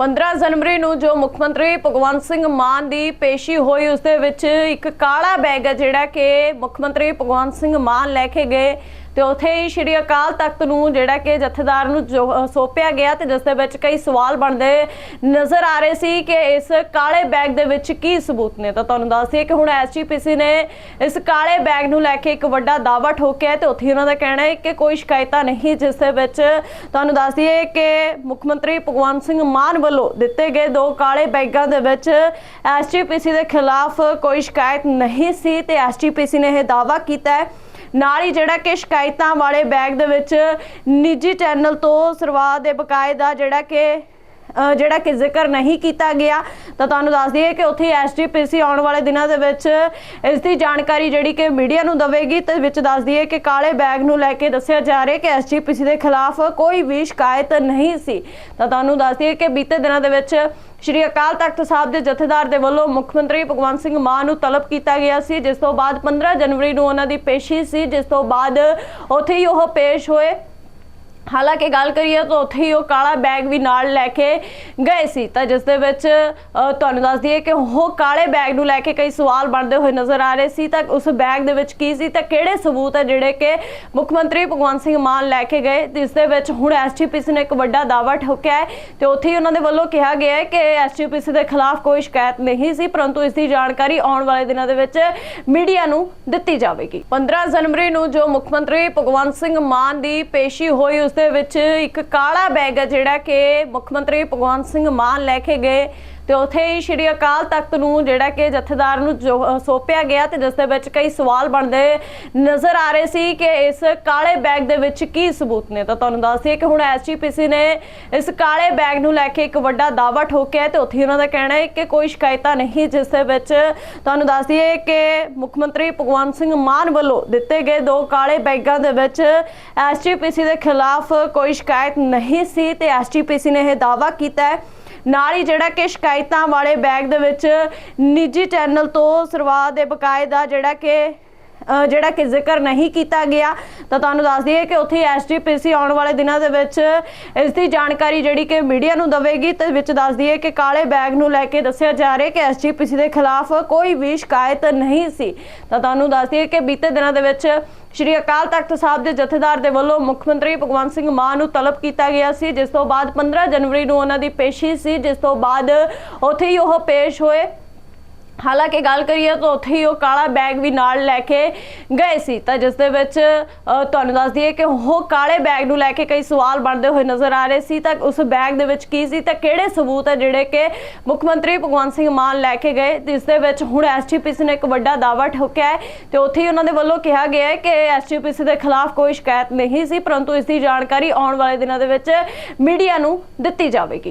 15 ਜਨਵਰੀ ਨੂੰ ਜੋ ਮੁੱਖ ਮੰਤਰੀ ਭਗਵੰਤ ਸਿੰਘ ਮਾਨ ਦੀ ਪੇਸ਼ੀ ਹੋਈ, ਉਸ ਦੇ ਵਿੱਚ ਇੱਕ ਕਾਲਾ ਬੈਗ ਹੈ ਜਿਹੜਾ ਕਿ ਮੁੱਖ ਮੰਤਰੀ ਭਗਵੰਤ ਸਿੰਘ ਮਾਨ ਲੈ ਕੇ ਗਏ। ਤੇ ਉੱਥੇ ਹੀ ਸ਼੍ਰੀ ਅਕਾਲ ਤਖਤ ਨੂੰ ਜਿਹੜਾ ਕਿ ਜਥੇਦਾਰ ਨੂੰ ਜੋ- ਸੌਂਪਿਆ ਗਿਆ ਤੇ ਜਿਸ ਦੇ ਵਿੱਚ ਕਈ ਸਵਾਲ ਬਣਦੇ ਨਜ਼ਰ ਆ ਰਹੇ ਸੀ ਕਿ ਇਸ ਕਾਲੇ ਬੈਗ ਦੇ ਵਿੱਚ ਕੀ ਸਬੂਤ ਨੇ। ਤਾਂ ਤੁਹਾਨੂੰ ਦੱਸ ਦਈਏ ਕਿ ਹੁਣ ਐਸਜੀਪੀਸੀ ਨੇ ਇਸ ਕਾਲੇ ਬੈਗ ਨੂੰ ਲੈ ਕੇ ਇੱਕ ਵੱਡਾ ਦਾਅਵਾ ਠੋਕਿਆ ਹੈ ਤੇ ਉੱਥੇ ਹੀ ਉਹਨਾਂ ਦਾ ਕਹਿਣਾ ਹੈ ਕਿ ਕੋਈ ਸ਼ਿਕਾਇਤਾਂ ਨਹੀਂ ਜਿਸ ਦੇ ਵਿੱਚ ਤੁਹਾਨੂੰ ਦੱਸ ਦਈਏ ਕਿ ਮੁੱਖ ਮੰਤਰੀ ਭਗਵੰਤ ਸਿੰਘ ਮਾਨ ਵੱਲੋਂ ਦਿੱਤੇ ਗਏ ਦੋ ਕਾਲੇ ਬੈਗਾਂ ਦੇ ਵਿੱਚ ਐਸਜੀਪੀਸੀ ਦੇ ਖਿਲਾਫ ਕੋਈ ਸ਼ਿਕਾਇਤ ਨਹੀਂ ਸੀ ਤੇ ਐਸਜੀਪੀਸੀ ਨੇ ਇਹ ਦਾਅਵਾ ਕੀਤਾ ਹੈ। ਨਾਲ ਹੀ ਜਿਹੜਾ ਕਿ ਸ਼ਿਕਾਇਤਾਂ ਵਾਲੇ ਬੈਗ ਦੇ ਵਿੱਚ ਨਿੱਜੀ ਚੈਨਲ ਤੋਂ ਸਰਵਾ ਦੇ ਬਕਾਏ ਦਾ ਜਿਹੜਾ ਕਿ ਜਿਹੜਾ ਕਿ ਜ਼ਿਕਰ ਨਹੀਂ ਕੀਤਾ ਗਿਆ। ਤਾਂ ਤੁਹਾਨੂੰ ਦੱਸ ਦਈਏ ਕਿ ਉੱਥੇ ਐਸਜੀਪੀਸੀ ਆਉਣ ਵਾਲੇ ਦਿਨਾਂ ਦੇ ਵਿੱਚ ਇਸ ਦੀ ਜਾਣਕਾਰੀ ਜਿਹੜੀ ਕਿ ਮੀਡੀਆ ਨੂੰ ਦਵੇਗੀ, ਤੇ ਵਿੱਚ ਦੱਸ ਦਈਏ ਕਿ ਕਾਲੇ ਬੈਗ ਨੂੰ ਲੈ ਕੇ ਦੱਸਿਆ ਜਾ ਰਿਹਾ ਕਿ ਐਸਜੀਪੀਸੀ ਦੇ ਖਿਲਾਫ ਕੋਈ ਵੀ ਸ਼ਿਕਾਇਤ ਨਹੀਂ ਸੀ। ਤਾਂ ਤੁਹਾਨੂੰ ਦੱਸ ਦਈਏ ਕਿ ਬੀਤੇ ਦਿਨਾਂ ਦੇ ਵਿੱਚ ਸ਼੍ਰੀ ਅਕਾਲ ਤਖਤ ਸਾਹਿਬ ਦੇ ਜਥੇਦਾਰ ਦੇ ਵੱਲੋਂ ਮੁੱਖ ਮੰਤਰੀ ਭਗਵੰਤ ਸਿੰਘ ਮਾਨ ਨੂੰ ਤਲਬ ਕੀਤਾ ਗਿਆ ਸੀ, ਜਿਸ ਤੋਂ ਬਾਅਦ 15 ਜਨਵਰੀ ਨੂੰ ਉਹਨਾਂ ਦੀ ਪੇਸ਼ੀ ਸੀ, ਜਿਸ ਤੋਂ ਬਾਅਦ ਉੱਥੇ ਹੀ ਉਹ ਪੇਸ਼ ਹੋਏ। ਹਾਲਾਂਕਿ ਗੱਲ ਕਰੀਏ ਤਾਂ ਉੱਥੇ ਹੀ ਉਹ ਕਾਲਾ ਬੈਗ ਵੀ ਨਾਲ ਲੈ ਕੇ ਗਏ ਸੀ। ਤਾਂ ਜਿਸ ਦੇ ਵਿੱਚ ਤੁਹਾਨੂੰ ਦੱਸ ਦਈਏ ਕਿ ਉਹ ਕਾਲੇ ਬੈਗ ਨੂੰ ਲੈ ਕੇ ਕਈ ਸਵਾਲ ਬਣਦੇ ਹੋਏ ਨਜ਼ਰ ਆ ਰਹੇ ਸੀ। ਤਾਂ ਉਸ ਬੈਗ ਦੇ ਵਿੱਚ ਕੀ ਸੀ ਤਾਂ ਕਿਹੜੇ ਸਬੂਤ ਹੈ ਜਿਹੜੇ ਕਿ ਮੁੱਖ ਮੰਤਰੀ ਭਗਵੰਤ ਸਿੰਘ ਮਾਨ ਲੈ ਕੇ ਗਏ? ਜਿਸ ਦੇ ਵਿੱਚ ਹੁਣ ਐਸਜੀਪੀਸੀ ਨੇ ਇੱਕ ਵੱਡਾ ਦਾਅਵਾ ਠੋਕਿਆ ਹੈ ਤੇ ਉੱਥੇ ਹੀ ਉਹਨਾਂ ਦੇ ਵੱਲੋਂ ਕਿਹਾ ਗਿਆ ਹੈ ਕਿ ਐਸਜੀਪੀਸੀ ਦੇ ਖਿਲਾਫ ਕੋਈ ਸ਼ਿਕਾਇਤ ਨਹੀਂ ਸੀ, ਪਰੰਤੂ ਇਸ ਦੀ ਜਾਣਕਾਰੀ ਆਉਣ ਵਾਲੇ ਦਿਨਾਂ ਦੇ ਵਿੱਚ ਮੀਡੀਆ ਨੂੰ ਦਿੱਤੀ ਜਾਵੇਗੀ। 15 ਜਨਵਰੀ ਨੂੰ ਜੋ ਮੁੱਖ ਮੰਤਰੀ ਭਗਵੰਤ ਸਿੰਘ ਮਾਨ ਦੀ ਪੇਸ਼ੀ ਹੋਈ, ਉਸ ਦੇ ਵਿੱਚ ਇੱਕ ਕਾਲਾ ਬੈਗ ਹੈ ਜਿਹੜਾ ਕਿ ਮੁੱਖ ਮੰਤਰੀ ਭਗਵੰਤ ਸਿੰਘ ਮਾਨ ਲੈ ਕੇ ਗਏ। ਤੇ ਉੱਥੇ ਹੀ ਸ਼੍ਰੀ ਅਕਾਲ ਤਖਤ ਨੂੰ ਜਿਹੜਾ ਕਿ ਜਥੇਦਾਰ ਨੂੰ ਜੋ- ਸੌਂਪਿਆ ਗਿਆ ਤੇ ਜਿਸ ਦੇ ਵਿੱਚ ਕਈ ਸਵਾਲ ਬਣਦੇ ਨਜ਼ਰ ਆ ਰਹੇ ਸੀ ਕਿ ਇਸ ਕਾਲੇ ਬੈਗ ਦੇ ਵਿੱਚ ਕੀ ਸਬੂਤ ਨੇ। ਤਾਂ ਤੁਹਾਨੂੰ ਦੱਸ ਦਈਏ ਕਿ ਹੁਣ ਐਸਜੀਪੀਸੀ ਨੇ ਇਸ ਕਾਲੇ ਬੈਗ ਨੂੰ ਲੈ ਕੇ ਇੱਕ ਵੱਡਾ ਦਾਅਵਾ ਠੋਕਿਆ ਹੈ ਤੇ ਉੱਥੇ ਹੀ ਉਹਨਾਂ ਦਾ ਕਹਿਣਾ ਹੈ ਕਿ ਕੋਈ ਸ਼ਿਕਾਇਤਾਂ ਨਹੀਂ, ਜਿਸ ਦੇ ਵਿੱਚ ਤੁਹਾਨੂੰ ਦੱਸ ਦਈਏ ਕਿ ਮੁੱਖ ਮੰਤਰੀ ਭਗਵੰਤ ਸਿੰਘ ਮਾਨ ਵੱਲੋਂ ਦਿੱਤੇ ਗਏ ਦੋ ਕਾਲੇ ਬੈਗਾਂ ਦੇ ਵਿੱਚ ਐਸਜੀਪੀਸੀ ਦੇ ਖਿਲਾਫ ਕੋਈ ਸ਼ਿਕਾਇਤ ਨਹੀਂ ਸੀ ਤੇ ਐਸਜੀਪੀਸੀ ਨੇ ਇਹ ਦਾਅਵਾ ਕੀਤਾ ਹੈ। ਨਾਲ ਹੀ ਜਿਹੜਾ ਕਿ ਸ਼ਿਕਾਇਤਾਂ ਵਾਲੇ ਬੈਗ ਦੇ ਵਿੱਚ ਨਿੱਜੀ ਚੈਨਲ ਤੋਂ ਸਰਵਾ ਦੇ ਬਕਾਇਦਾ ਜਿਹੜਾ ਕਿ ਜਿਹੜਾ ਕਿ ਜ਼ਿਕਰ ਨਹੀਂ ਕੀਤਾ ਗਿਆ, ਤਾਂ ਤੁਹਾਨੂੰ ਦੱਸ ਦਈਏ ਕਿ ਉੱਥੇ ਐਸਜੀਪੀਸੀ ਆਉਣ ਵਾਲੇ ਦਿਨਾਂ ਦੇ ਵਿੱਚ ਇਸ ਦੀ ਜਾਣਕਾਰੀ ਜਿਹੜੀ ਕਿ ਮੀਡੀਆ ਨੂੰ ਦਵੇਗੀ, ਤੇ ਵਿੱਚ ਦੱਸ ਦਈਏ ਕਿ ਕਾਲੇ ਬੈਗ ਨੂੰ ਲੈ ਕੇ ਦੱਸਿਆ ਜਾ ਰਿਹਾ ਕਿ ਐਸਜੀਪੀਸੀ ਦੇ ਖਿਲਾਫ ਕੋਈ ਵੀ ਸ਼ਿਕਾਇਤ ਨਹੀਂ ਸੀ। ਤਾਂ ਤੁਹਾਨੂੰ ਦੱਸ ਦਈਏ ਕਿ ਬੀਤੇ ਦਿਨਾਂ ਦੇ ਵਿੱਚ ਸ਼੍ਰੀ ਅਕਾਲ ਤਖਤ ਸਾਹਿਬ ਦੇ ਜਥੇਦਾਰ ਦੇ ਵੱਲੋਂ ਮੁੱਖ ਮੰਤਰੀ ਭਗਵੰਤ ਸਿੰਘ ਮਾਨ ਨੂੰ ਤਲਬ ਕੀਤਾ ਗਿਆ ਸੀ, ਜਿਸ ਤੋਂ ਬਾਅਦ 15 ਜਨਵਰੀ ਨੂੰ ਉਹਨਾਂ ਦੀ ਪੇਸ਼ੀ ਸੀ, ਜਿਸ ਤੋਂ ਬਾਅਦ ਉੱਥੇ ਹੀ ਉਹ ਪੇਸ਼ ਹੋਏ। ਹਾਲਾਂਕਿ ਗੱਲ ਕਰੀਏ ਤਾਂ ਉੱਥੇ ਹੀ ਉਹ ਕਾਲਾ ਬੈਗ ਵੀ ਨਾਲ ਲੈ ਕੇ ਗਏ ਸੀ। ਤਾਂ ਜਿਸ ਦੇ ਵਿੱਚ ਤੁਹਾਨੂੰ ਦੱਸ ਦਈਏ ਕਿ ਉਹ ਕਾਲੇ ਬੈਗ ਨੂੰ ਲੈ ਕੇ ਕਈ ਸਵਾਲ ਬਣਦੇ ਹੋਏ ਨਜ਼ਰ ਆ ਰਹੇ ਸੀ। ਤਾਂ ਉਸ ਬੈਗ ਦੇ ਵਿੱਚ ਕੀ ਸੀ ਤਾਂ ਕਿਹੜੇ ਸਬੂਤ ਹੈ ਜਿਹੜੇ ਕਿ ਮੁੱਖ ਮੰਤਰੀ ਭਗਵੰਤ ਸਿੰਘ ਮਾਨ ਲੈ ਕੇ ਗਏ? ਜਿਸ ਦੇ ਵਿੱਚ ਹੁਣ ਐਸਜੀਪੀਸੀ ਨੇ ਇੱਕ ਵੱਡਾ ਦਾਅਵਾ ਠੋਕਿਆ ਹੈ ਤੇ ਉੱਥੇ ਹੀ ਉਹਨਾਂ ਦੇ ਵੱਲੋਂ ਕਿਹਾ ਗਿਆ ਹੈ ਕਿ ਐਸਜੀਪੀਸੀ ਦੇ ਖਿਲਾਫ ਕੋਈ ਸ਼ਿਕਾਇਤ ਨਹੀਂ ਸੀ, ਪਰੰਤੂ ਇਸ ਦੀ ਜਾਣਕਾਰੀ ਆਉਣ ਵਾਲੇ ਦਿਨਾਂ ਦੇ ਵਿੱਚ ਮੀਡੀਆ ਨੂੰ ਦਿੱਤੀ ਜਾਵੇਗੀ।